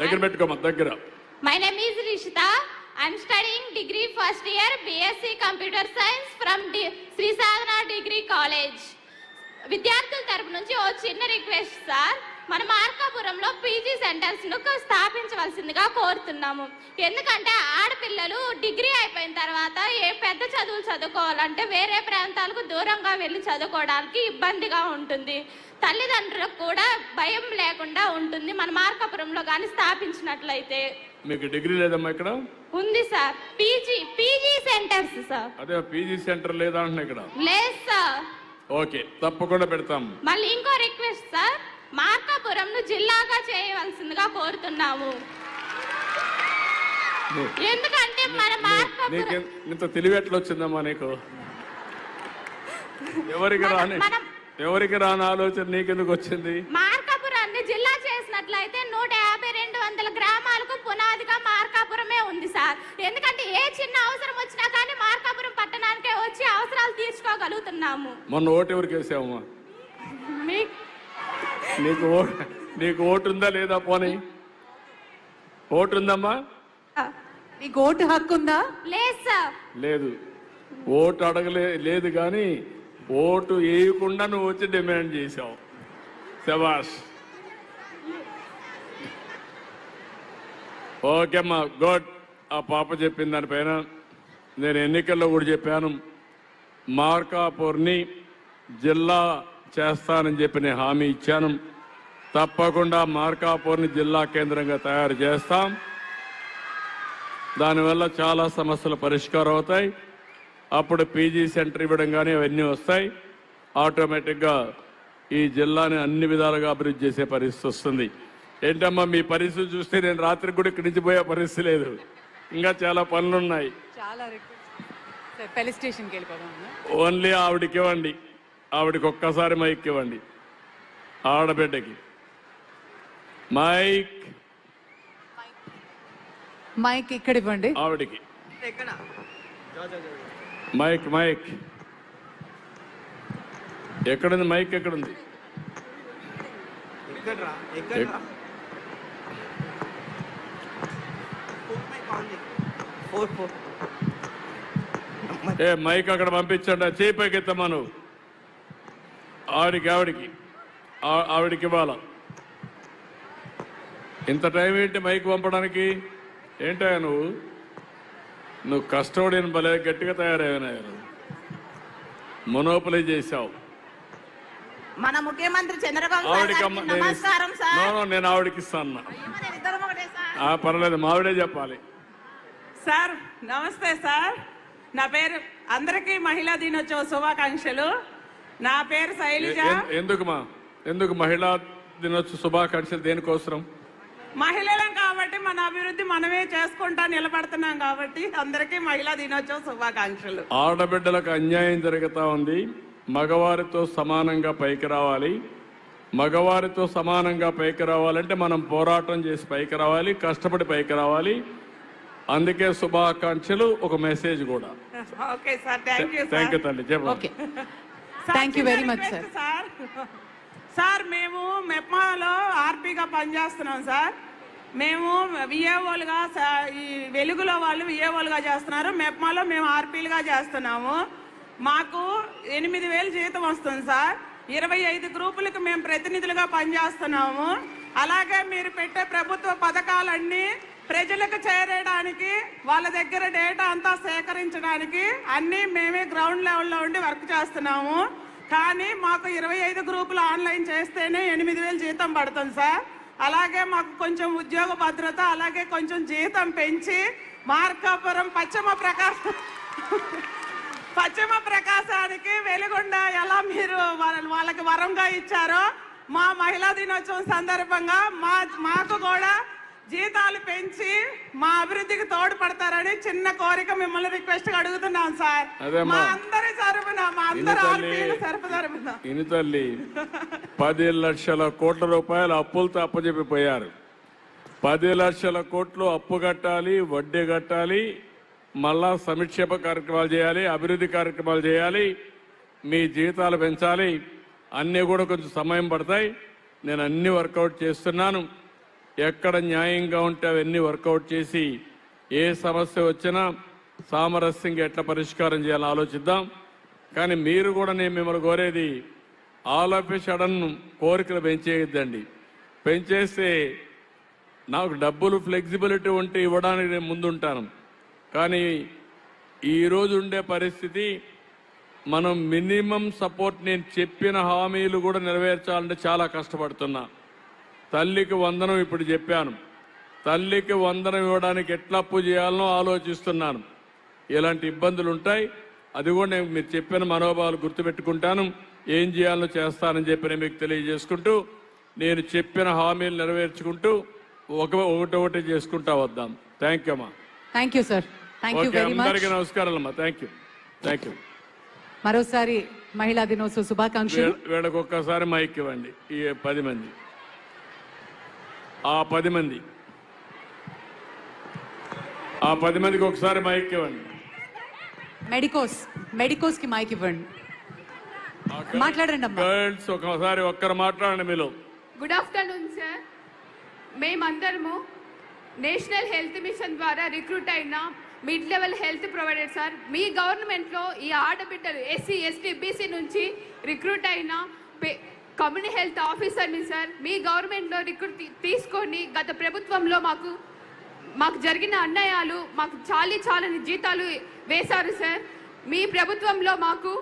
దగ్గర దగ్గర. My name Rishitha I am studying degree first year BSc computer science from Sri degree college విద్యార్థుల తరపు నుంచి ఓ చిన్న రిక్వెస్ట్ సార్ మన మార్కాపురంలో పీజీ సెంటర్స్ను స్థాపించవలసిందిగా కోరుతున్నాము. ఎందుకంటే ఆడపిల్లలు డిగ్రీ అయిపోయిన తర్వాత ఏ పెద్ద చదువులు చదువుకోవాలంటే వేరే ప్రాంతాలకు దూరంగా వెళ్ళి చదువుకోవడానికి ఇబ్బందిగా ఉంటుంది. తల్లిదండ్రులకు కూడా భయం లేకుండా ఉంటుంది మన మార్కాపురంలో కానీ స్థాపించినట్లయితే. మీకు డిగ్రీ లేదమ్మా ఇక్కడ? ఉంది sir. PG PG centres sir. అదే పీజీ సెంటర్ లేదా ఇక్కడ. లేదు సార్. ఓకే తప్పకుండా పెడతాం. మళ్ళీ ఇంకో రిక్వెస్ట్ సార్. మార్కాపురంను జిల్లాగా చేయవలసిందిగా కోరుతున్నాము. ఎందుకంటే మన మార్కాపురం ఇంత తెలివి ఎట్లా వచ్చిందమ్మా నీకు? ఎవరికి రాని మనం- ఎవరికి రాని ఆలోచన నీకెందుకు వచ్చింది? మార్కాపురాన్ని జిల్లా చేసినట్లయితే నూట యాభై రెండు వందల గ్రామాలకు పునాదిగా మార్కాపురమే ఉంది సార్. ఎందుకంటే ఏ చిన్న అవసరం వచ్చినా కానీ మార్కాపురం పట్టణానికే వచ్చి అవసరాలు తీర్చుకోగలుగుతున్నాము. మొన్న ఓటు ఎవరికి వేసావమ్మా? మీ నీకు ఓ నీకు ఓటు ఉందా లేదా పోనీ? ఓటు ఉందమ్మా నీకు ఓటు హక్కు ఉందా లేదు సార్. లేదు. ఓటు అడగలే లేదు కానీ ఓటు వేయకుండా నువ్వు వచ్చి డిమాండ్ చేసావు శబాష్ ఓకే అమ్మా గుడ్. ఆ పాప చెప్పిన దానిపైన నేను ఎన్నికల్లో కూడా చెప్పాను. మార్కాపూర్ని జిల్లా చేస్తానని చెప్పి నేను హామీ ఇచ్చాను. తప్పకుండా మార్కాపూర్ని జిల్లా కేంద్రంగా తయారు చేస్తాం. దానివల్ల చాలా సమస్యలు పరిష్కారం అవుతాయి. అప్పుడు పీజీ సెంటర్ ఇవ్వడం కానీ అవన్నీ వస్తాయి. ఆటోమేటిక్గా ఈ జిల్లాని అన్ని విధాలుగా అభివృద్ధి చేసే పరిస్థితి వస్తుంది. ఏంటమ్మా మీ పరిస్థితి చూస్తే నేను రాత్రి కూడా ఇక్కడి నుంచి పోయే పరిస్థితి లేదు. ఇంకా చాలా పనులు ఉన్నాయి చాలా రిక్వెస్ట్ పెళ్ళి స్టేషన్కి వెళ్ళిపోదాం ఓన్లీ ఆవిడకి ఇవ్వండి ఆవిడకి ఒక్కసారి మైక్ ఇవ్వండి. ఆడబిడ్డకి. మైక్. మైక్ ఇక్కడ ఇవ్వండి ఆవిడకి మైక్ మైక్. ఎక్కడుంది మైక్ ఎక్కడుంది? ఏ మైక్ అక్కడ పంపించండి. చేయి పైకి ఎత్తమ్మా నువ్వు ఆవిడికి ఆవిడికి. ఆ- ఆవిడికి ఇవ్వాల? ఇంత టైం ఏంటి మైక్ పంపడానికి? ఏంటయ్యా నువ్వు? నువ్వు కస్టోడియన్ భలే గట్టిగా తయారయ్యావు మొనోపలి చేశావు. మన ముఖ్యమంత్రి చంద్రబాబు నేను నమస్కారం ఇస్తా- సార్ నో, నో, నేను ఆవిడకి ఇస్తాను అయ్యో, నేను ఇద్దరం ఒకటే సార్. ఆ, పర్లేదు మావిడే చెప్పాలి. సార్ నమస్తే సార్. నా పేరు అందరికీ మహిళా దినోత్సవ శుభాకాంక్షలు. నా పేరు శైలజ. ఎ- ఎందుకు మా ఎందుకు మహిళా దినోత్సవ శుభాకాంక్షలు దేనికోసరం? మహిళలం కాబట్టి మన అభివృద్ధి మనమే చేసుకుంటా నిలబడుతున్నాం కాబట్టి అందరికీ మహిళా దినోత్సవ శుభాకాంక్షలు. ఆడబిడ్డలకు అన్యాయం జరుగుతూ ఉంది. మగవారితో సమానంగా పైకి రావాలి. మగవారితో సమానంగా పైకి రావాలంటే మనం పోరాటం చేసి పైకి రావాలి కష్టపడి పైకి రావాలి. అందుకే శుభాకాంక్షలు ఒక మెసేజ్ కూడా. Okay sir thank you thank you తల్లి చెప్పండి. చిన్న very much, request sir. Sir మేము మెప్మాలో ఆర్పీగా పనిచేస్తున్నాం సార్. మేము విఏఓలుగా ఈ వెలుగులో వాళ్ళు విఏఓలుగా చేస్తున్నారు. మెప్మాలో మేము ఆర్పీలుగా చేస్తున్నాము. మాకు ఎనిమిది వేలు జీతం వస్తుంది సార్. ఇరవై ఐదు గ్రూపులకు మేము ప్రతినిధులుగా పనిచేస్తున్నాము. అలాగే మీరు పెట్టే ప్రభుత్వ పథకాలన్నీ ప్రజలకు చేరేయడానికి వాళ్ళ దగ్గర డేటా అంతా సేకరించడానికి అన్నీ మేమే గ్రౌండ్ లెవెల్లో ఉండి వర్క్ చేస్తున్నాము. కానీ మాకు ఇరవై ఐదు గ్రూపులు ఆన్లైన్ చేస్తేనే ఎనిమిది వేలు జీతం పడుతుంది సార్. అలాగే మాకు కొంచెం ఉద్యోగ భద్రత అలాగే కొంచెం జీతం పెంచి మార్కాపురం పశ్చిమ ప్రకాశం పశ్చిమ ప్రకాశానికి వెలుగుండ ఎలా మీరు వాళ్ళ- వాళ్ళకి వరంగా ఇచ్చారో మా మహిళా దినోత్సవం సందర్భంగా మా మాకు కూడా జీతాలు పెంచి మా అభివృద్ధికి తోడ్పడతారని చిన్న కోరిక మిమ్మల్ని రిక్వెస్ట్గా అడుగుతున్నాం సార్. మా అందరి తరపున మా అందరి తరపు తరపున. ఇని తల్లి. పది లక్షల కోట్ల రూపాయలు అప్పులతో అప్పచెప్పిపోయారు పది లక్షల కోట్లు అప్పు కట్టాలి వడ్డీ కట్టాలి మళ్ళా సంక్షేమ కార్యక్రమాలు చేయాలి అభివృద్ధి కార్యక్రమాలు చేయాలి మీ జీతాలు పెంచాలి. అన్నీ కూడా కొంచెం సమయం పడతాయి. నేను అన్ని వర్కౌట్ చేస్తున్నాను. ఎక్కడ న్యాయంగా ఉంటే అవన్నీ వర్కౌట్ చేసి ఏ సమస్య వచ్చినా సామరస్యంగా ఎట్లా పరిష్కారం చేయాలో ఆలోచిద్దాం. కానీ మీరు కూడా నేను మిమ్మల్ని కోరేది ఆల్ ఆఫ్ సడన్ కోరికలు పెంచేయద్దండి. పెంచేస్తే నాకు డబ్బులు ఫ్లెక్సిబిలిటీ ఉంటే ఇవ్వడానికి నేను ముందుంటాను. కానీ ఈరోజు ఉండే పరిస్థితి మనం మినిమం సపోర్ట్ నేను చెప్పిన హామీలు కూడా నెరవేర్చాలంటే చాలా కష్టపడుతున్నా. తల్లికి వందనం ఇప్పుడు చెప్పాను. తల్లికి వందనం ఇవ్వడానికి ఎట్లా అప్పు చేయాలనో ఆలోచిస్తున్నాను. ఇలాంటి ఇబ్బందులు ఉంటాయి అది కూడా నేను మీరు చెప్పిన మనోభావాలు గుర్తుపెట్టుకుంటాను. ఏం చేయాలో చేస్తానని చెప్పి నేను మీకు తెలియజేసుకుంటూ నేను చెప్పిన హామీలు నెరవేర్చుకుంటూ ఒక ఒకటొకటి చేసుకుంటా వద్దాం. థ్యాంక్ యూ అమ్మా. థ్యాంక్ యూ సార్ అందరికీ నమస్కారాలు అమ్మా. థ్యాంక్ యూ థ్యాంక్ యూ మరోసారి మహిళా దినోత్సవ శుభాకాంక్షలు. వీళ్ళకి ఒక్కసారి మైక్ ఇవ్వండి. ఈ పది మంది. ఆ పది మంది. ఆ పది మందికి ఒకసారి మైక్ ఇవ్వండి. మెడికోస్ మెడికోస్కి మైక్ ఇవ్వండి. మాట్లాడండి అమ్మా. గర్ల్స్ ఒకసారి ఒక్కరు మాట్లాడండి మీలో. Good afternoon sir. మేమందరము నేషనల్ హెల్త్ మిషన్ ద్వారా రిక్రూట్ అయిన mid level health provider sir. మీ గవర్నమెంట్లో ఈ ఆడబిడ్డలు ఎస్సీ ఎస్టీ బీసీ నుంచి రిక్రూట్ అయిన పే- కమ్యూనిటీ హెల్త్ ఆఫీసర్ని సార్ మీ గవర్నమెంట్లో రిక్రూట్ తీసుకొని గత ప్రభుత్వంలో మాకు మాకు జరిగిన అన్యాయాలు మాకు చాలీ చాలని జీతాలు వేశారు సార్. మీ ప్రభుత్వంలో మాకు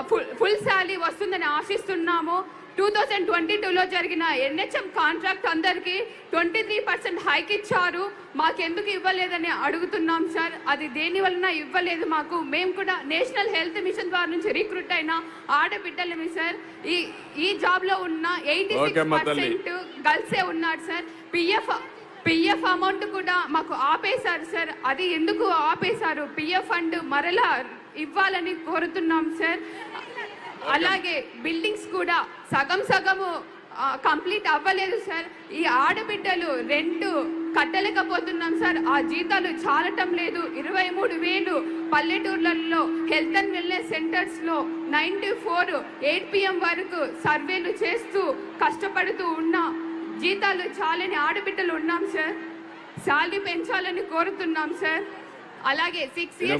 ఫుల్ ఫుల్ శాలీ వస్తుందని ఆశిస్తున్నాము. టూ థౌజండ్ ట్వంటీ టూలో జరిగిన ఎన్హెచ్ఎం కాంట్రాక్ట్ అందరికీ ట్వంటీ త్రీ పర్సెంట్ హైక్ ఇచ్చారు. మాకెందుకు ఇవ్వలేదని అడుగుతున్నాం సార్. అది దేని వలన ఇవ్వలేదు మాకు. మేము కూడా నేషనల్ హెల్త్ మిషన్ ద్వారా నుంచి రిక్రూట్ అయిన ఆడబిడ్డలమి సార్. ఈ ఈ జాబ్లో ఉన్న ఎయిటీ సిక్స్. పర్సెంట్ గర్ల్సే ఉన్నారు సార్. పిఎఫ్ పిఎఫ్ అమౌంట్ కూడా మాకు ఆపేశారు సార్. అది ఎందుకు ఆపేశారు? పిఎఫ్ ఫండ్ మరలా ఇవ్వాలని కోరుతున్నాం సార్. అలాగే బిల్డింగ్స్ కూడా సగం సగము కంప్లీట్ అవ్వలేదు సార్. ఈ ఆడబిడ్డలు రెంట్ కట్టలేకపోతున్నాం సార్. ఆ జీతాలు చాలటం లేదు. ఇరవై మూడు వేలు పల్లెటూర్లలో హెల్త్ అండ్ వెల్నెస్ సెంటర్స్లో nine to four eight PM వరకు సర్వేలు చేస్తూ కష్టపడుతూ ఉన్నా జీతాలు చాలని ఆడబిడ్డలు ఉన్నాం సార్. శాలరీ పెంచాలని కోరుతున్నాం సార్. అలాగే సిక్స్ ఇయర్స్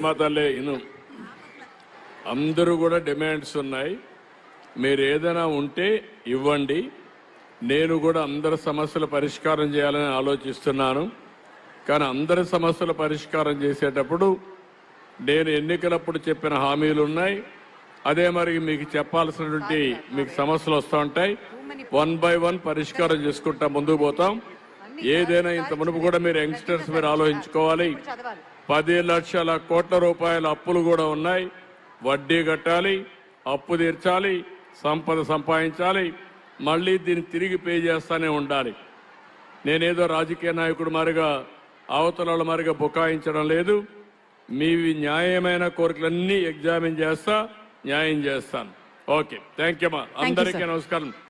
అందరూ కూడా డిమాండ్స్ ఉన్నాయి. మీరు ఏదైనా ఉంటే ఇవ్వండి. నేను కూడా అందరి సమస్యల పరిష్కారం చేయాలని ఆలోచిస్తున్నాను. కానీ అందరి సమస్యల పరిష్కారం చేసేటప్పుడు నేను ఎన్నికలప్పుడు చెప్పిన హామీలు ఉన్నాయి. అదే మరి మీకు చెప్పాల్సినటువంటి మీకు సమస్యలు వస్తూ ఉంటాయి. వన్ బై వన్ పరిష్కారం చేసుకుంటా ముందుకు పోతాం. ఏదైనా ఇంత మునుపు కూడా మీరు యంగ్స్టర్స్ మీరు ఆలోచించుకోవాలి. పది లక్షల కోట్ల రూపాయల అప్పులు కూడా ఉన్నాయి. వడ్డీ కట్టాలి అప్పు తీర్చాలి సంపద సంపాదించాలి మళ్ళీ దీన్ని తిరిగి పే చేస్తానే ఉండాలి. నేనేదో రాజకీయ నాయకుడు మారిగా అవతల వాళ్ళ మారిగా బుకాయించడం లేదు. మీవి న్యాయమైన కోరికలన్నీ ఎగ్జామిన్ చేస్తా న్యాయం చేస్తాను. ఓకే థ్యాంక్ యూ అందరికీ. నమస్కారం.